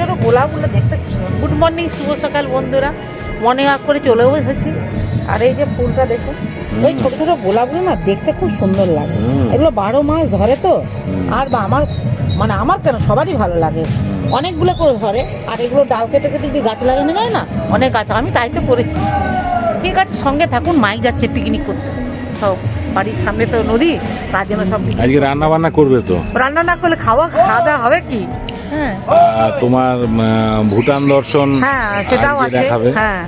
ছোট গোলাপগুলো দেখতে good morning শুভ সকাল বন্ধুরা। মনে হাত করে চলেও এসেছি। আর এই যে ফুলটা দেখুন এই ছোট ছোট গোলাপগুলো না দেখতে খুব সুন্দর লাগে। এগুলো বারো মাস ধরে তো। আর বা আমার মানে আমার কেন সবারই ভালো লাগে। অনেকগুলো করে ধরে। আর এগুলো ডাল কেটে কেটে যদি গাছ লাগানো যায় না অনেক গাছ। আমি তাই তো করেছি। ঠিক আছে সঙ্গে থাকুন মাইক যাচ্ছে পিকনিক করতে। সব বাড়ির সামনে তো নদী তার জন্য সব আজকে রান্না বান্না করবে তো? রান্না না করলে খাওয়া খাওয়া দাওয়া হবে কি? তোমার ভুটান দর্শন হ্যাঁ সেটাও আছে। হ্যাঁ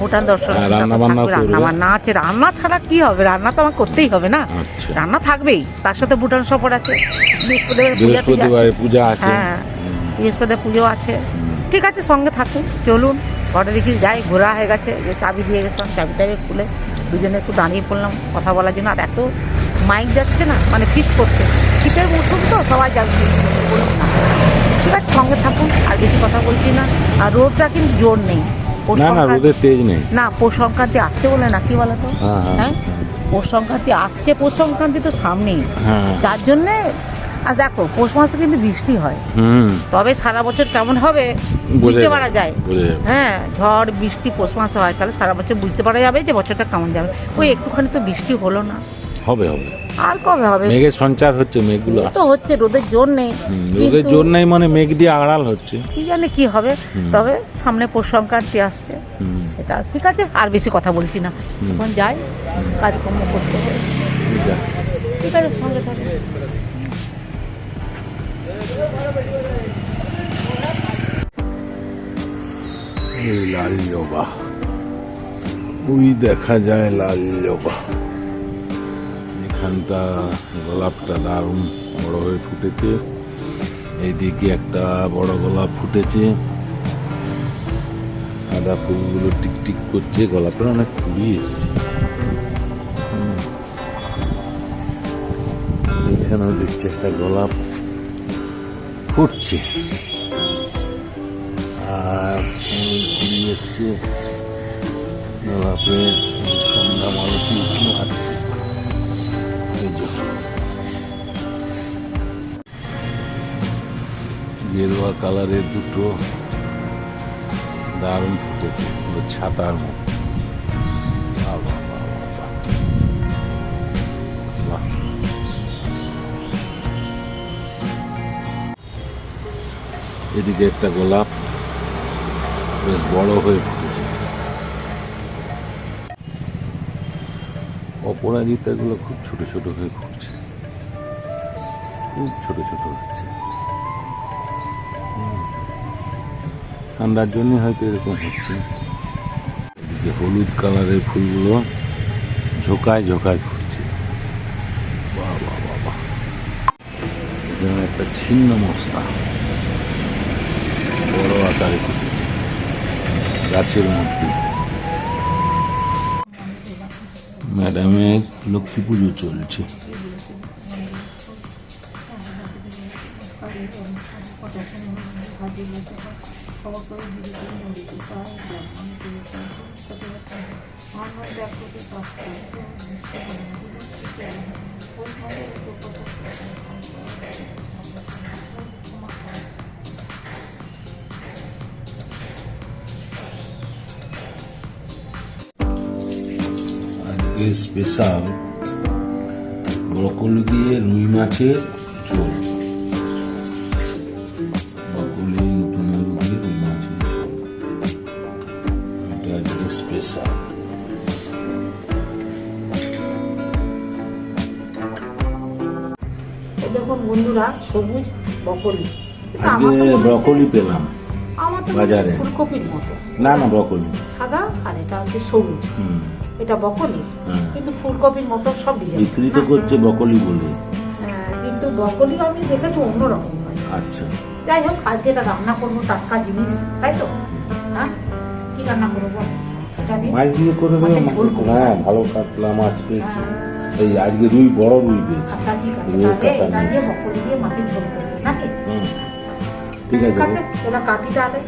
ভুটান দর্শন রান্না বান্না থাকবে, রান্না বান্না আছে রান্না ছাড়া কি হবে? রান্না তো আমার করতেই হবে না। আচ্ছা। রান্না থাকবেই। তার সাথে ভুটান সফর আছে। বৃহস্পতিবার পূজা আছে। হ্যাঁ বৃহস্পতিবার পুজো আছে। ঠিক আছে সঙ্গে থাকুন চলুন। ঘরে দেখি যাই ঘোরা হয়ে গেছে। যে চাবি দিয়ে গেছিলাম চাবি টাবি খুলে দুজনে একটু দাঁড়িয়ে পড়লাম কথা বলার জন্য। আর এত মাইক যাচ্ছে না মানে ফিট করছে। শীতের মৌসুম তো সবাই যাচ্ছে ঠিক সঙ্গে থাকুন আর বেশি কথা বলছি না। আর রোদটা কিন্তু জোর নেই। না না রোদের তেজ নেই। না পৌষ সংক্রান্তি আসছে বলে না কি বলো তো হ্যাঁ, হ্যাঁ, হ্যাঁ। পৌষ সংক্রান্তি আসছে পৌষ সংক্রান্তি তো সামনেই। হ্যাঁ যার জন্যে আর দেখো পৌষ মাসে কিন্তু বৃষ্টি হয়। হুম। তবে সারা বছর কেমন হবে বুঝতে পারা যায়। হ্যাঁ ঝড় বৃষ্টি পৌষ মাসে হয় তাহলে সারা বছর বুঝতে পারা যাবে যে বছরটা কেমন যাবে। ওই একটুখানি তো বৃষ্টি হলো না। হবে হবে। আর কবে হবে? মেঘের সঞ্চার হচ্ছে মেঘগুলো তো হচ্ছে রোদের জোর নেই। রোদের জোর নাই মানে মেঘ দিয়ে আড়াল হচ্ছে। কি জানে কি হবে তবে সামনে পৌষ সংক্রান্তি আসছে। সেটা ঠিক আছে আর বেশি কথা বলছি না। এখন যাই কাজকর্ম করতে হবে। ঠিক আছে। সঙ্গে থাকবে লাল জবা। ওই দেখা যায় লাল জবা। এখানটা গোলাপটা দারুণ বড় হয়ে ফুটেছে এইদিকে একটা বড় গোলাপ ফুটেছে সাদা ফুলগুলো টিকটিক করছে, গোলাপের অনেক ফুলই এসছে। এখানেও দেখছি একটা গোলাপ ফুটছে আর ফুলি এসছে গোলাপের সন্ধ্যা মালতি যে। গেরুয়া কালারের দুটো দারুণ ফুটেছে ছাতার মতো। এদিকে একটা গোলাপ বেশ বড় হয়ে অপরাজিতাগুলো খুব ছোট ছোট হয়ে ঘুরছে। খুব ছোট ছোট হচ্ছে। ঠান্ডার জন্য হয়তো এরকম হচ্ছে। এদিকে হলুদ কালারের ফুলগুলো ঝোকায় ঝোকায় ফুটছে। বাহ বাহ বাহ একটা ছিন্ন মস্তা। বড় আকারে ফুটেছে। গাছের মধ্যে। ম্যাডামের লক্ষ্মী পুজো চলছে আজকে স্পেশাল ব্রকলি দিয়ে রুই মাছের ঝোল ব্রকলি টমেটো দিয়ে রুই মাছের ঝোল এটা আজকে স্পেশাল দেখুন বন্ধুরা সবুজ আমার আজকে ব্রকলি পেলাম আমার বাজারে। ফুলকপির মতো। না না ব্রকলি সাদা আর এটা হচ্ছে সবুজ। এটা বকলি। কিন্তু ফুলকপির মতো সব ডিজাইন বিক্রি তো করছে ব্রকলি বলে। কিন্তু বকলি আমি দেখেছি অন্যরকম হয়। আচ্ছা। যাই হোক আজকে এটা রান্না করব টাটকা জিনিস তাই তো? হ্যাঁ? কি রান্না করব? দিয়ে? মাছ দিয়ে করে দেবে মাছের ঝোল করব। হ্যাঁ ভালো কাতলা মাছ পেয়েছি। এই আজকে রুই বড় রুই পেয়েছি। আচ্ছা রুই কাটা মাছ। বকলি আচ্ছা। ঠিক আছে কাটি তাহলে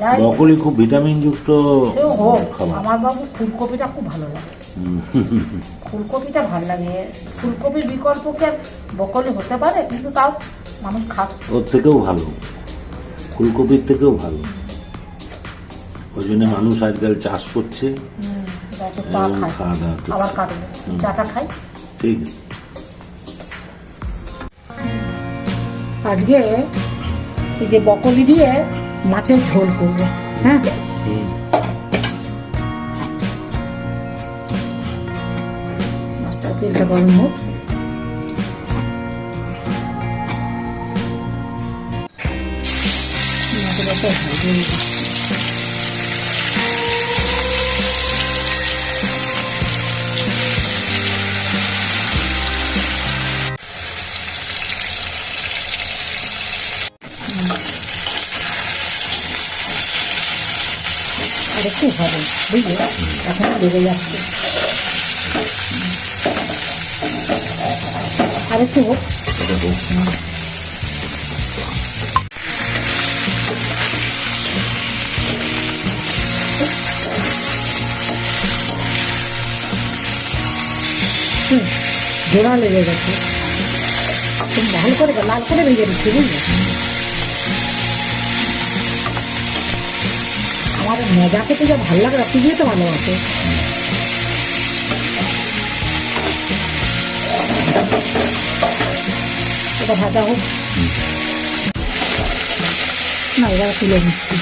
যাই ব্রকলি খুব ভিটামিন যুক্ত সেও হোক খাবার। আমার বাবু ফুলকপিটা খুব ভালো লাগে। ফুলকপিটা ভালো লাগে। ফুলকপির বিকল্প বিকল্পকে বকলি হতে পারে কিন্তু তাও মানুষ খাচ্ছে ওর থেকেও ভালো। ফুলকপির থেকেও ভালো। ওই জন্য মানুষ আজকাল চাষ করছে খাওয়া দাওয়া। চাটা খাই। ঠিক। আজকে এই যে বকলি দিয়ে মাছের ঝোল করবে হ্যাঁ। মাছটা তেলটা গরম হোক। মাছের একটা ঝোল দিয়ে দিচ্ছি। আর একটু হবে বুঝলে এখন লেগে যাচ্ছে আর একটু হোক এটা হোক। হুম, জোড়া লেগে গেছে তুমি ভালো করে লাল করে ভেজে দিচ্ছি বুঝলে আমার মজা খেতে যা ভালো লাগে দিয়ে তো ভালো আছে এটা ভাজা হোক। না এবার তুলে নিচ্ছি।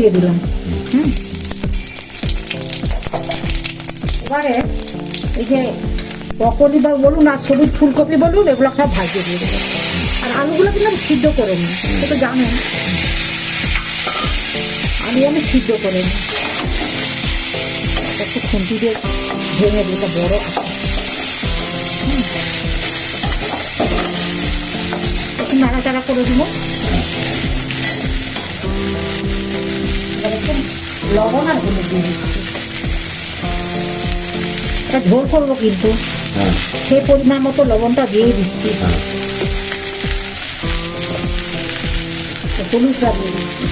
দিয়ে দিলাম। এবারে এই যে ব্রকলি বা বলুন আর সবুজ ফুলকপি বলুন, এগুলো সব ভাজিয়ে দিয়ে দেবো আর আলুগুলো কিন্তু সিদ্ধ করে নিই, সে তো জানেন। আলু আমি সিদ্ধ করে নিই। একটু খুন্তি দিয়ে ভেঙে দিই বড়। একটু নাড়াচাড়া করে দিব। এবার একটু লবণ আর হলুদ দিয়ে দিচ্ছি। এটা ঝোল করব কিন্তু। হ্যাঁ। সেই পরিমাণ মতো লবণটা দিয়ে দিচ্ছি। হ্যাঁ। হলুদটা দিয়ে দিচ্ছি।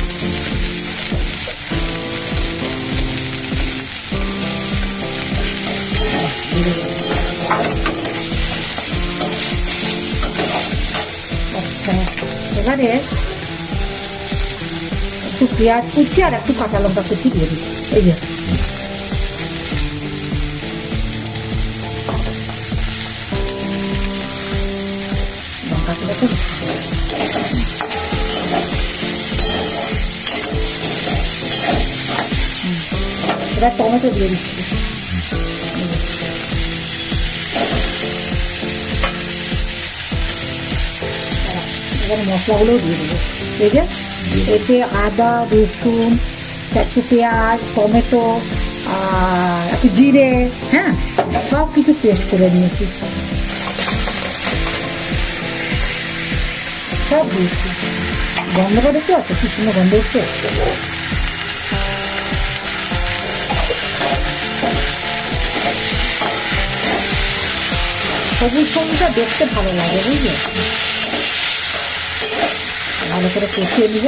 আচ্ছা এবারে একটু পেঁয়াজ কুচি আর একটু কাঁচা লঙ্কা কুচি দিয়ে দিচ্ছি এই যে। এবার টমেটো দিয়ে দিচ্ছি। এবার মশলাগুলোও দিয়ে দেবো। এই যে। এতে আদা, রসুন, একটু পেঁয়াজ, টমেটো, আর একটু জিরে হ্যাঁ সব কিছু পেস্ট করে নিয়েছি। সব দিয়েছি। গন্ধটা দেখতে পাচ্ছ কি সুন্দর গন্ধ উঠছে সবুজ সবুজটা দেখতে ভালো লাগে, বুঝলে? ভালো করে কষিয়ে নিব।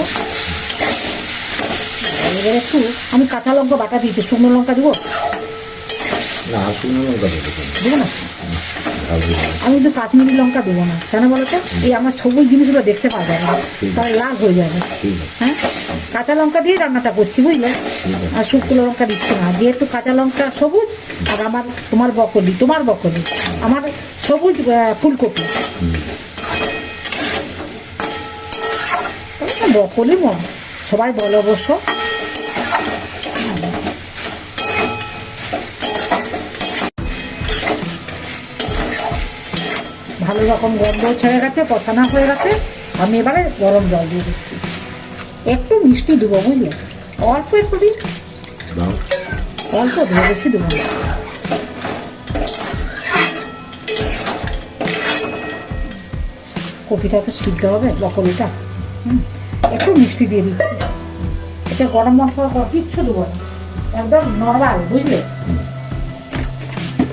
এবার একটু আমি কাঁচা লঙ্কা বাটা দিয়েছি শুকনো লঙ্কা দিব? না শুকনো লঙ্কা দেবো না। আমি কিন্তু কাশ্মীরি লঙ্কা দেবো না। কেন বলো তো? এই আমার সবুজ জিনিসগুলো দেখতে পাওয়া যায় না। তাহলে লাল হয়ে যাবে। হ্যাঁ? কাঁচা লঙ্কা দিয়ে রান্নাটা করছি বুঝলে? আর শুকনো লঙ্কা দিচ্ছি না। যেহেতু কাঁচা লঙ্কা সবুজ আর আমার তোমার বকলি তোমার বকলি আমার সবুজ ফুলকপি হুম। তবে না বকলি মন সবাই বলে অবশ্য ভালো রকম গন্ধ ছেড়ে গেছে কষানো হয়ে গেছে। আমি এবারে গরম জল দিয়ে দিচ্ছি। একটু মিষ্টি দেবো বুঝলে? অল্প একটু দিই অল্প দেবো বেশি দেবো কপিটা তো সিদ্ধ হবে বকলিটা। হুম, একটু মিষ্টি দিয়ে দিচ্ছি। এটা গরম মশলা কর কিচ্ছু দেবো না। একদম নর্মাল বুঝলে?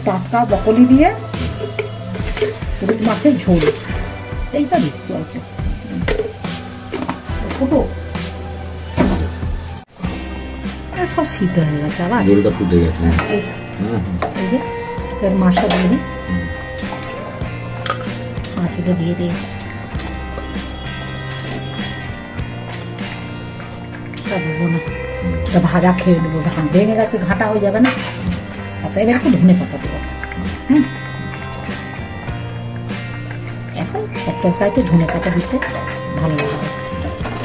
টাটকা বকলি দিয়ে রুই মাছের ঝোল। এইটা দিচ্ছি অল্প। ফুটো আরে সব সিদ্ধ হয়ে গেছে আবার। জলটা ফুটে গেছে এই হুম। এই যে মাছটা দিয়ে দিই। মাছটা দিয়ে দিই। এটা দেবো না। এটা ভাজা খেয়ে নেব। ঘাট ভেঙে গেছে ঘাটা হয়ে যাবে না। এবার একটু ধনে পাতা দেবো। হুম? এখন এক তরকারিতে ধনে পাতা দিতে ভালো লাগবে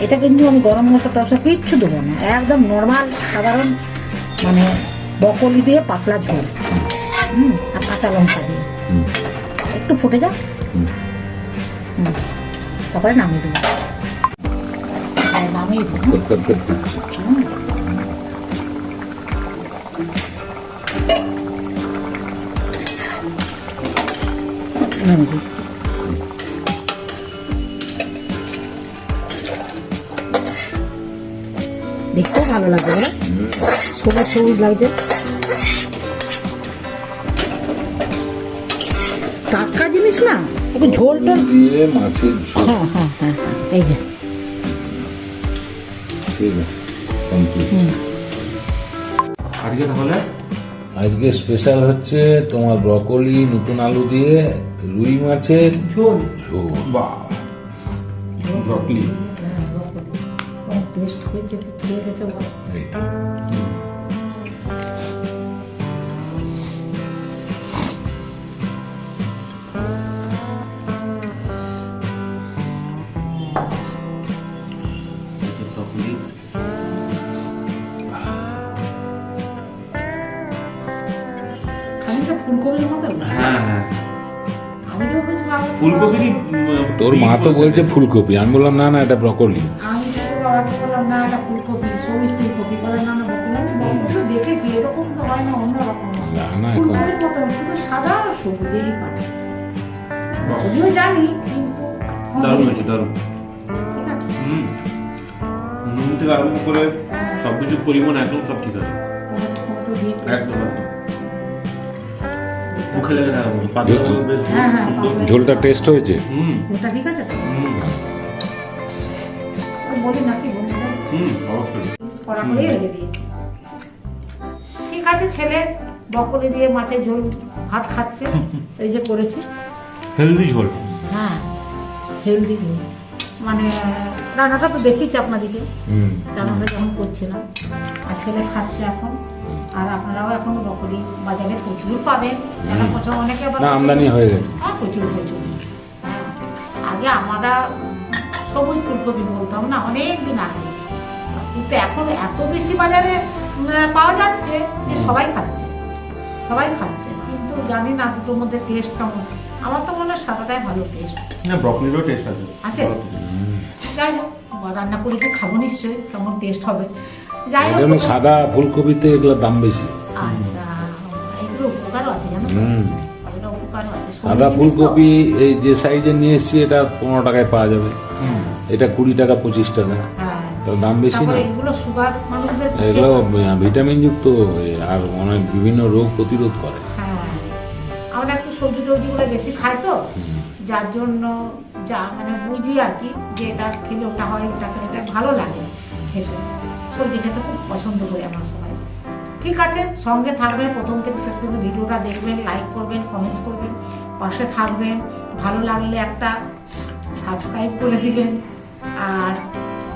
এটা কিন্তু আমি গরম মশলা টসলা কিচ্ছু দেবো না। একদম নর্মাল সাধারণ মানে বকলি দিয়ে পাতলা ঝোল। হুম? আর কাঁচা লঙ্কা দিয়ে। একটু ফুটে যাক। হুম। তারপরে নামিয়ে দেবো। দিচ্ছি দেখতেও ভালো লাগবে সবুজ লাগছে। টাটকা জিনিস না? একটু ঝোল টোল দিয়ে মাছের ঝোল। হ্যাঁ হ্যাঁ হ্যাঁ হ্যাঁ, এই যে। ঠিক আছে কমপ্লিট হুম। আজকে তাহলে? আজকে স্পেশাল হচ্ছে তোমার ব্রকলি নতুন আলু দিয়ে রুই মাছের ঝোল। ঝোল। বা ব্রকলি টেস্ট হয়েছে খানিকটা ফুলকপির মতো হ্যাঁ হ্যাঁ। ফুলকপি কি তোর মা তো বলছে ফুলকপি। আমি বললাম না না এটা ব্রকলি। আমি তো বাবাকে বললাম না এটা ফুলকপি সবুজ ফুলকপি বলে না না বললাম আমি বললাম, এরকম তো হয় না অন্যরকম হয়। না না এখন ফুলকপির মতো না, শুধু সাদা আর সবুজ এই পারে জানি দারুণ হয়েছে দারুণ। আছে। হুম। নুন থেকে আরম্ভ করে সবকিছুর পরিমাণ একদম সব ঠিক আছে। দিয়ে একদম একদম। মুখে লেগে পাতলা বেশ হ্যাঁ, হ্যাঁ, ঝোলটা টেস্ট হয়েছে? হুম। ওটা ঠিক আছে? তো হুম। বলি নাকি বন্ধুরা হুম অবশ্যই। কড়া করে রেখে দিয়েছি ঠিক আছে ছেলে বকলি দিয়ে মাছের ঝোল ভাত খাচ্ছে। এই যে করেছি। হেলদি ঝোল। হ্যাঁ হেলদি ঝোল। মানে রান্নাটা তো দেখিয়েছি আপনাদেরকে। হুম। রান্নাটা যখন করছিলাম। আর ছেলে খাচ্ছে এখন। আর আপনারাও এখন বকলি বাজারে প্রচুর পাবেন। যারা প্রচুর অনেকে আমদানি হয়ে গেছে। হ্যাঁ প্রচুর প্রচুর। আগে আমরা সবুজ ফুলকপি বলতাম না অনেক দিন আগে। কিন্তু এখন এত বেশি বাজারে পাওয়া যাচ্ছে যে সবাই খাচ্ছে। সবাই খাচ্ছে। কিন্তু জানি না দুটোর মধ্যে টেস্ট কেমন। আমার তো মনে হয় সাদাটাই ভালো টেস্ট না ব্রকলিরও টেস্ট আছে। আছে? যাই হোক রান্না করে তো খাব নিশ্চয়ই কেমন টেস্ট হবে। যাই এই হোক। জন্য সাদা ফুলকপিতে এগুলোর দাম বেশি। আচ্ছা এগুলো উপকারও আছে জানো হুম। সাদা ফুলকপি এই যে সাইজে নিয়ে এসছি এটা পনেরো টাকায় পাওয়া যাবে। এটা কুড়ি টাকা পঁচিশ টাকা। হ্যাঁ। তো দাম বেশি না। এগুলো ভিটামিন যুক্ত আর অনেক বিভিন্ন রোগ প্রতিরোধ করে। হ্যাঁ। আমরা একটু সবজি টবজিগুলো বেশি খাই তো। যার জন্য যা মানে বুঝি আর কি যে এটা খেলে ওটা হয় ওটা খেলে ভালো লাগে খেতে। সবজি খেতে খুব পছন্দ করি আমার সবাই। ঠিক আছে, সঙ্গে থাকবেন, প্রথম থেকে শেষ পর্যন্ত ভিডিওটা দেখবেন লাইক করবেন কমেন্টস করবেন, পাশে থাকবেন। ভালো লাগলে একটা সাবস্ক্রাইব করে দিবেন। আর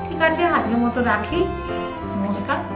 ঠিক আছে, আজকের মতো রাখি। নমস্কার।